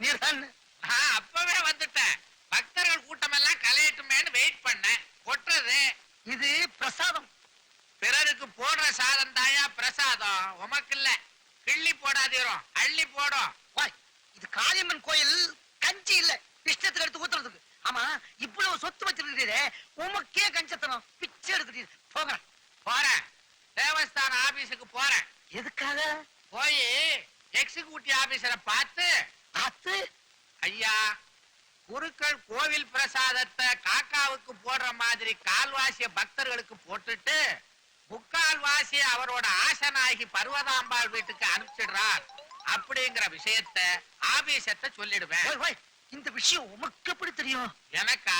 அப்பவே வந்துட்டேன். பக்தர்கள் கூட்டம் எல்லாம் கலையட்டுமேன்னு வெயிட் பண்ணேன். கொட்டுறது இது பிரசாதம். பிறருக்கு போடுற சாதம் தாயா பிரசாதம். உமக்கு இல்ல கிள்ளி போடாதீரும். அள்ளி போடும். இது காளியம்மன் கோயில் கஞ்சி இல்ல. இஷ்டத்துக்கு எடுத்து ஊத்துறதுக்கு. ஆமா இவ்வளவு சொத்து வச்சிருக்கிறீரே. உமக்கே கஞ்சத்தனம். பிச்சை எடுக்கிறீர் போங்க. போறேன். தேவஸ்தான ஆபீஸுக்கு போறேன். எதுக்காக? போய் எக்ஸிக்யூட்டிவ் ஆபீசரை பார்த்து பார்த்து ஐயா குருக்கள் கோவில் பிரசாதத்தை காக்காவுக்கு போடுற மாதிரி கால்வாசிய பக்தர்களுக்கு போட்டுட்டு முக்கால் வாசிய அவரோட ஆசனாகி பர்வதாம்பாள் வீட்டுக்கு அனுப்பிச்சிடுறார். அப்படிங்கிற விஷயத்த ஆபீசத்தை சொல்லிடுவேன். இந்த விஷயம் உமக்கு எப்படி தெரியும்? எனக்கா?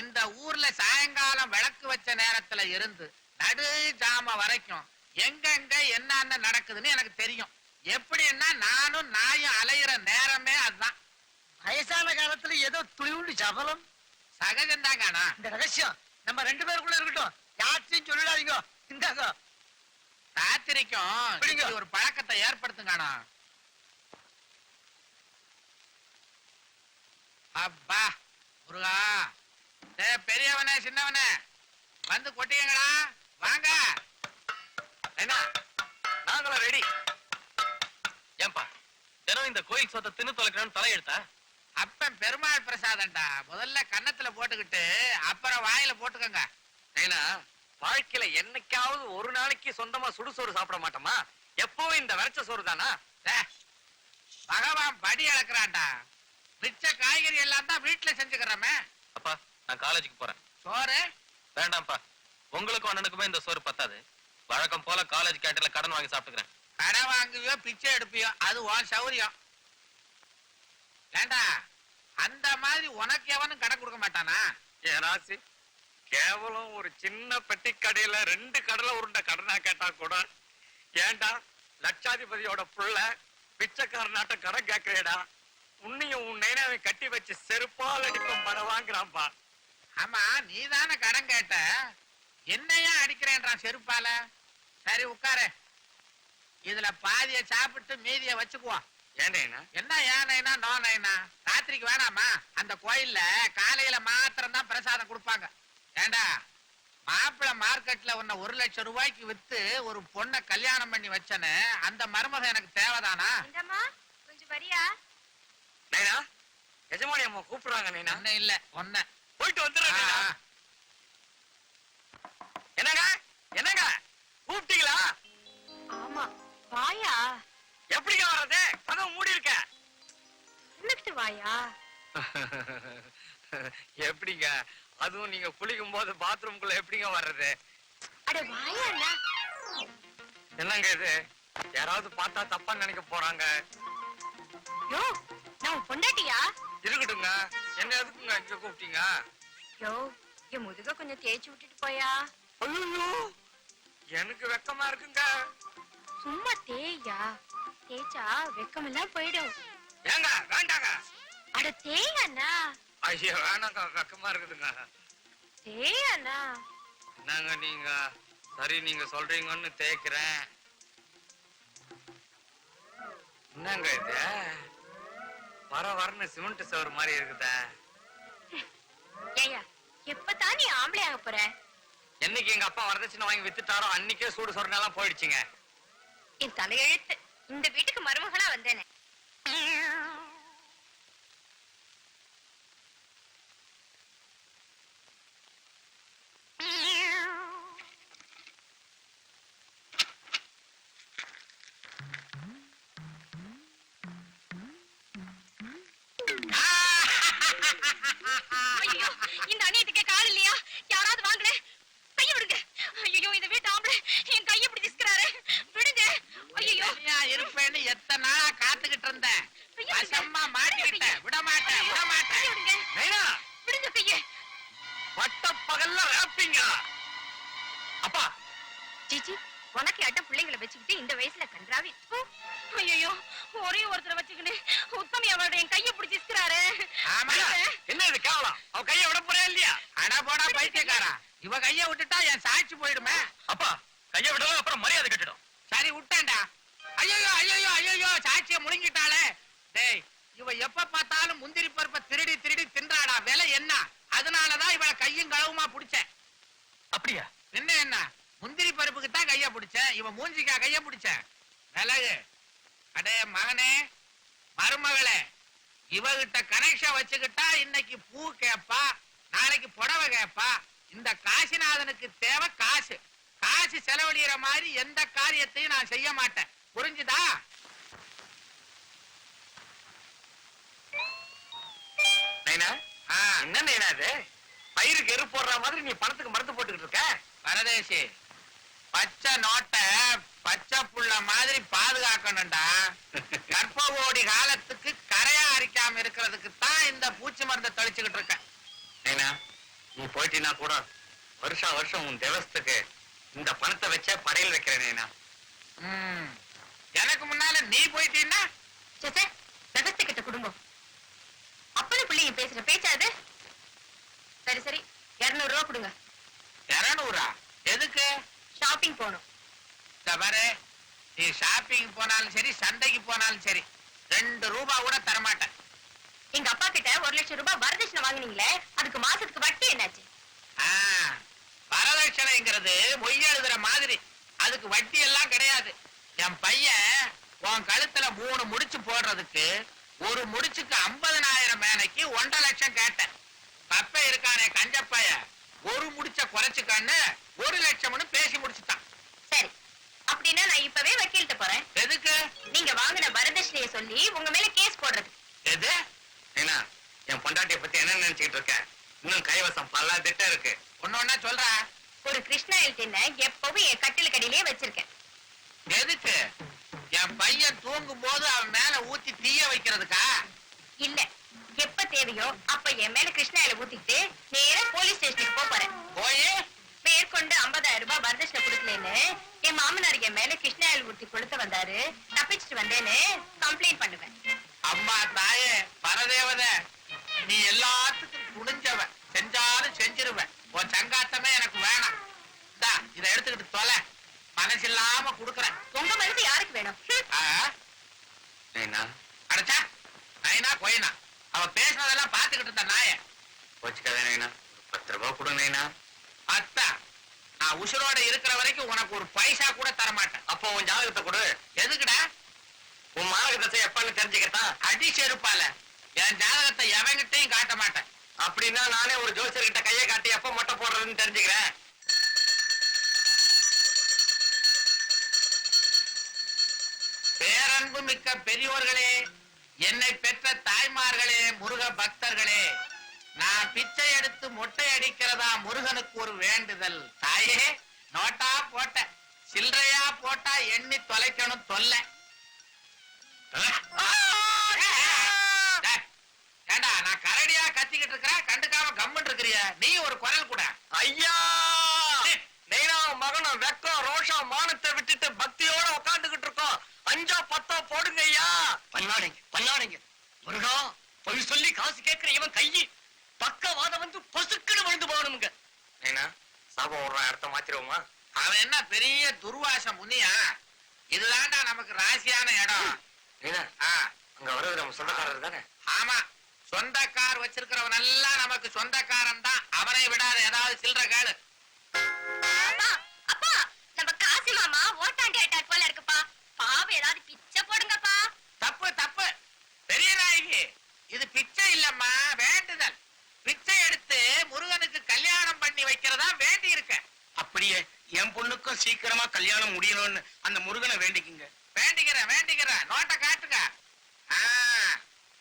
இந்த ஊர்ல சாயங்காலம் விளக்கு வச்ச நேரத்துல இருந்து நடு ஜாம வரைக்கும் எங்கெங்க என்னென்ன நடக்குதுன்னு எனக்கு தெரியும். எப்படின்னா நானும் நாயும் அலையிற நேரமே அதுதான். வயசான காலத்துல ஏதோ துளிவுண்டு சபலம். சகஜம்தான் காணா இந்த ரகசியம் நம்ம ரெண்டு பேருக்குள்ள இருக்கட்டும். யார்ட்டையும் சொல்லிடாதீங்க. இந்தாங்க. ராத்திரிக்கும். இப்படி ஒரு பழக்கத்தை ஏற்படுத்துங்கானா அப்பா முருகா. பெரியவனே சின்னவனே. வந்து கொட்டியங்களா வாங்க. என்ன? நாங்களும் ரெடி ஏன்பா? தினம் இந்த கோயில் சொத்தை தின்னு தொலைக்கணும்னு தலையெடுத்தா அப்பன் பெருமாள் பிரசாதம்டா. முதல்ல கன்னத்துல போட்டுக்கிட்டு அப்புறம் வாயில போட்டுக்கோங்க. ஏன்னா வாழ்க்கையில என்னைக்காவது ஒரு நாளைக்கு சொந்தமா சுடுசோறு சாப்பிட மாட்டோமா? எப்பவும் இந்த வரைச்ச சோறு தானா? பகவான் படி அளக்குறான்டா. மிச்ச காய்கறி எல்லாம் தான் வீட்டுல செஞ்சுக்கிறோமே. அப்பா நான் காலேஜுக்கு போறேன். சோறு? வேண்டாம்ப்பா. உங்களுக்கும் அண்ணனுக்குமே இந்த சோறு பத்தாது. வழக்கம் போல காலேஜ் கேட்டல கடன் வாங்கி சாப்பிட்டுக்கிறேன். கடை வாங்குவியோ பிச்சை எடுப்பியோ அது உன் சௌரியம். ஏண்டா அந்த மாதிரி உனக்கு எவனும் கடை கொடுக்க மாட்டானா? ஏனாசி கேவலம் ஒரு சின்ன பெட்டி கடையில ரெண்டு கடலை உருண்டை கடனா கேட்டா கூட ஏன்டா லட்சாதிபதியோட புள்ள பிச்சைக்காரனாட்ட கடன் கேட்கிறேடா உன்னையும் உன் நைனாவை கட்டி வச்சு செருப்பால் அடிப்பம் பர வாங்குறான்பா. ஆமா நீ தானே கடன் கேட்ட. என்னையா அடிக்கிறேன்றான் செருப்பால? சரி உட்காரு. இதுல பாதிய சாப்பிட்டு மீதிய வச்சுக்குவோம். என்ன ஏனைனா நோ நைனா ராத்திரிக்கு வேணாமா? அந்த கோயில்ல காலையில மாத்திரம் தான் பிரசாதம் கொடுப்பாங்க. ஏண்டா? மாப்பிள்ளை மார்க்கெட்ல உன்னை ஒரு லட்சம் ரூபாய்க்கு வித்து ஒரு பொண்ணை கல்யாணம் பண்ணி வச்சனு அந்த மருமகன் எனக்கு தேவைதானா? இந்தம்மா கொஞ்சம் வரியா? நைனா எஜமானி அம்மா கூப்பிடுறாங்க நைனா. இல்ல ஒண்ணு. போயிட்டு வந்துடுறேன். என்னங்க? என்னங்க? கூப்பிட்டீங்களா? ஆமா. வாயா? எப்படிங்க வர்றது? கதவு மூடி இருக்க. இருந்துகிட்டு வாயா? எப்படிங்க? அதுவும் நீங்க குளிக்கும் போது பாத்ரூம்குள்ள எப்படிங்க வர்றது? அட வாயா என்னங்க இது? யாராவது பார்த்தா தப்பா நினைக்க போறாங்க. யோ நான் பொண்டாட்டியா? இருக்கட்டுங்க என்ன எதுக்குங்க இங்க கூப்பிட்டீங்க? யோ என் முதுக கொஞ்சம் தேய்ச்சி விட்டுட்டு போயா. ஐயோ! எனக்கு வெக்கமா இருக்குங்க. சும்மா தேய்யா? தேய்ச்சா வெக்கமெல்லாம் போயிடும். ஏங்க வேண்டாங்க. அட தேய் அண்ணா ஐயோ வேணாங்க வெக்கமா இருக்குதுங்க. தேய் அண்ணா என்னங்க நீங்க? சரி நீங்க சொல்றீங்கன்னு தேய்க்கிறேன். என்னங்க இது? வர வரன்னு சிமெண்ட் சவர் மாதிரி இருக்குதே. ஏயா எப்பதான் நீ ஆம்பளை ஆக போற? என்னைக்கு எங்க அப்பா வரதட்சணை வாங்கி வித்துட்டாரோ அன்னைக்கே சூடு சொரணெல்லாம் போயிடுச்சுங்க. என் தலையெழுத்து. இந்த வீட்டுக்கு மருமகளா வந்தேனே. உனக்கு பிள்ளைங்களை வச்சுக்கிட்டு இந்த வயசுல கன்றாவி? ஐயோ ஒரே ஒருத்தரை வச்சுக்கிட்டு உத்தமி அவரோட என் கைய பிடிச்சி திஸ்கிறாரு ஆமா என்ன இது கேவலம்? அவ கையை விட போறேன் இல்லையா? அட போடா பைத்தியக்காரா. இவ கைய விட்டுட்டா என் சாட்சி போயிடுமே. அப்பா கையை விடலாம் அப்புறம் மரியாதை கட்டிடும். சரி விட்டேன்டா. ஐயோ ஐயோ ஐயோ சாட்சிய முழுங்கிட்டாளே. டேய் இவ எப்ப பார்த்தாலும் முந்திரி பருப்பை திருடி திருடி தின்றாடா. விலை என்ன? அதனாலதான் இவளை கையும் களவுமா புடிச்சேன். அப்படியா? என்ன என்ன? இடுப்புக்கு தான் கைய பிடிச்சேன். இவன் மூஞ்சிக்கா கைய பிடிச்சேன். விலகு. அடே மகனே மருமகளே இவகிட்ட கனெக்ஷன் வச்சுக்கிட்டா இன்னைக்கு பூ கேப்பா நாளைக்கு புடவை கேப்பா. இந்த காசிநாதனுக்கு தேவை காசு. காசு செலவழிகிற மாதிரி எந்த காரியத்தையும் நான் செய்ய மாட்டேன். புரிஞ்சுதா? என்ன நைனா இது? பயிருக்கு எரு போடுற மாதிரி நீ பணத்துக்கு மருந்து போட்டுக்கிட்டு இருக்க? பரதேசி பச்சை நோட்டை பச்சை புள்ள மாதிரி பாதுகாக்கணும்டா. கற்பகோடி காலத்துக்கு கரையா அரிக்காம இருக்கிறதுக்கு தான் இந்த பூச்சி மருந்தை தெளிச்சுக்கிட்டு இருக்கேன். நீ போயிட்டீன்னா கூட வருஷம் வருஷம் உன் தேவஸ்துக்கு இந்த பணத்தை வச்சே படையல் வைக்கிறேன். எனக்கு முன்னால நீ போயிட்டீன்னா சேச்சே விவஸ்தை குடும்பம் அப்பனும் பிள்ளைங்க பேசுற பேச்சாது சரி சரி இருநூறு ரூபா கொடுங்க இருநூறா எதுக்கு ஷாப்பிங் போகணும் இந்த பாரு நீ ஷாப்பிங் போனாலும் சரி சந்தைக்கு போனாலும் சரி ரெண்டு ரூபா கூட தரமாட்டேன். எங்க அப்பா கிட்ட ஒரு லட்சம் ரூபாய் வரதட்சணை வாங்குனீங்களே அதுக்கு மாசத்துக்கு வட்டி என்னாச்சு? வரதட்சணைங்கிறது மொய் எழுதுற மாதிரி. அதுக்கு வட்டி எல்லாம் கிடையாது. என் பையன் உன் கழுத்துல மூணு முடிச்சு போடுறதுக்கு ஒரு முடிச்சுக்கு ஐம்பதனாயிரம் மேனைக்கு ஒன்றரை லட்சம் கேட்டேன். பப்ப இருக்கானே கஞ்சப்பைய ஒரு முடிச்ச குறைச்சுக்கான்னு ஒரு லட்சம்னு பேசி முடிச்சுட்டான் சரி அப்படின்னா நான் இப்பவே வக்கீல்கிட்ட போறேன் எதுக்கு நீங்க வாங்கின வரதட்சணையை சொல்லி உங்க மேல கேஸ் போடுறது. எது? நைனா என் பொண்டாட்டிய பத்தி என்ன நினைச்சுக்கிட்டு இருக்க? இன்னும் கைவசம் பல திட்டம் இருக்கு. ஒன்னு ஒன்னா சொல்ற. ஒரு கிருஷ்ணாயில் தின்ன எப்பவும் என் கட்டில் கடியிலே வச்சிருக்கேன். எதுக்கு? என் பையன் தூங்கும் போது அவன் மேல ஊத்தி தீய வைக்கிறதுக்கா? இல்ல எப்ப தேவையோ அப்ப என் மேல கிருஷ்ணாயில ஊத்திட்டு நேரா போலீஸ் ஸ்டேஷனுக்கு போறேன். போய்? மேற்கொண்டு 50000 ரூபாய் வரதட்சணை கொடுக்கலன்னு என் மாமனார் என் மேல கிருஷ்ணாயில் ஊத்தி கொடுத்து வந்தாரு தப்பிச்சுட்டு வந்தேன்னு கம்ப்ளைண்ட் பண்ணுவேன். அம்மா தாயே பரதேவதை நீ எல்லாத்துக்கும் துணிஞ்சவ செஞ்சாலும் செஞ்சிருவ உன் சங்காத்தமே எனக்கு வேணாம். இந்தா இதை எடுத்துக்கிட்டு தொலை. மனசு இல்லாம குடுக்கறேன். உங்க மனசு யாருக்கு வேணும்? அடைச்சா. நைனா கொயினா. அவ பேசுனதெல்லாம் பாத்துக்கிட்டு இருந்த நாய. போச்சுக்காத நைனா. பத்து ரூபாய் கொடு நான். உசுரோட இருக்கிற வரைக்கும் உனக்கு ஒரு பைசா கூட தர மாட்டேன் அப்போ உன் ஜாதகத்தை கொடு. எதுக்குடா? உன் மாரக தசை எப்பன்னு தெரிஞ்சுக்கத்தான் அடி செருப்பால. என் ஜாதகத்தை எவங்கிட்டையும் காட்ட மாட்டேன். அப்படின்னா நானே ஒரு ஜோசியர்கிட்ட கையை காட்டி எப்ப மொட்டை போடுறதுன்னு தெரிஞ்சுக்கிறேன். பேரன்பு மிக்க பெரியோர்களே என்னை பெற்ற தாய்மார்களே முருக பக்தர்களே நான் பிச்சை எடுத்து மொட்டை அடிக்கிறதா முருகனுக்கு ஒரு வேண்டுதல் தாயே நோட்டா போட்ட சில்லறையா போட்டா எண்ணி தொலைக்கணும் தொல்லை நான் கரடியா கத்திக்கிட்டு இருக்கிறேன் கண்டுக்காம கம்மன் இருக்கிறிய நீ ஒரு குரல் கூட ஐயா நைனா மகனும் வெக்கம் ரோஷம் மானத்தை விட்டுட்டு பக்தியோட உட்காந்துக்கிட்டு இருக்கோம் அஞ்சா பத்தோ போடுங்க ஐயா பண்ணாடிங்க பண்ணாடிங்க முருகா பொய் சொல்லி காசு கேட்கிற இவன் கையி பக்கவாதம் வந்து பொசுக்குன்னு விழுந்து போகணுங்க நைனா சாபம் விடுறான் இடத்த மாத்திருவோமா அவன் என்ன பெரிய துர்வாச முனியா? இதுதான்டா நமக்கு ராசியான இடம். நைனா ஆ, அங்க வர்றது நம்ம சொந்தக்காரர் தானே? ஆமா சொந்த கார் வச்சிருக்கிறவன் எல்லாம் நமக்கு சொந்தக்காரன் தான். அவனை விடாத ஏதாவது சில்லற கேளு. அப்பா அப்பா நம்ம காசி மாமா ஓட்டாண்டி அட்டாக் போல இருக்குப்பா. பாவம் ஏதாவது பிச்சை போடுங்கப்பா தப்பு தப்பு பெரிய நாயகி இது பிச்சை இல்லம்மா வேண்டுதல் பிச்சை எடுத்து முருகனுக்கு கல்யாணம் பண்ணி வைக்கிறதா வேண்டி இருக்க அப்படியே என் பொண்ணுக்கும் சீக்கிரமா கல்யாணம் முடியணும்னு அந்த முருகனை வேண்டிக்குங்க. வேண்டிக்கிறேன் வேண்டிக்கிறேன் நோட்டை காட்டுங்க. ஆ,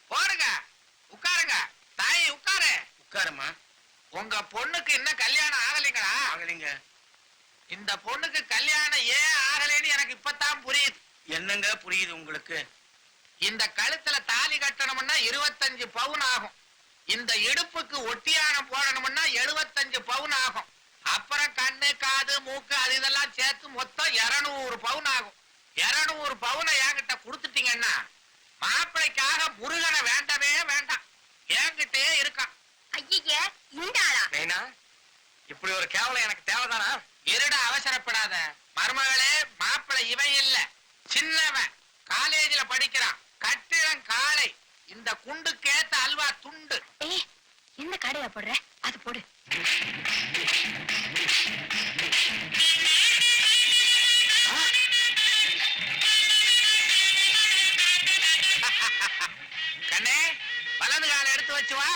போடுங்க. உட்காருங்க. தாய் உட்காரு. உட்காருமா உங்க பொண்ணுக்கு இன்னும் கல்யாணம் ஆகலைங்களா? ஆகலைங்க. இந்த பொண்ணுக்கு கல்யாணம் ஏன் ஆகலைன்னு எனக்கு இப்பதான் புரியுது. என்னங்க புரியுது உங்களுக்கு? இந்த கழுத்துல தாலி கட்டணும்னா இருபத்தஞ்சு பவுன் ஆகும். இந்த இடுப்புக்கு ஒட்டியானம் போடணும்னா எழுபத்தஞ்சு பவுன் ஆகும். அப்புறம் கண்ணு காது மூக்கு அது இதெல்லாம் சேர்த்து மொத்தம் இருநூறு பவுன் ஆகும். இருநூறு பவுனை என்கிட்ட கொடுத்துட்டீங்கன்னா மாப்பிள்ளைக்காக முருகனை வேண்டவே வேண்டாம். என்கிட்டே இருக்கான். ஐய இந்த ஆளா? நைனா இப்படி ஒரு கேவலம் எனக்கு தேவைதானா? இருட அவசரப்படாத. மருமகளே மாப்பிள்ளை இவன் இல்ல. சின்னவன். காலேஜில் படிக்கிறான். கட்டிடம் காளை. இந்த குண்டுக்கேத்த அல்வா துண்டு. என்ன கடையா போடுற? அது போடு. கண்ணே வலது கால எடுத்து வச்சு வா.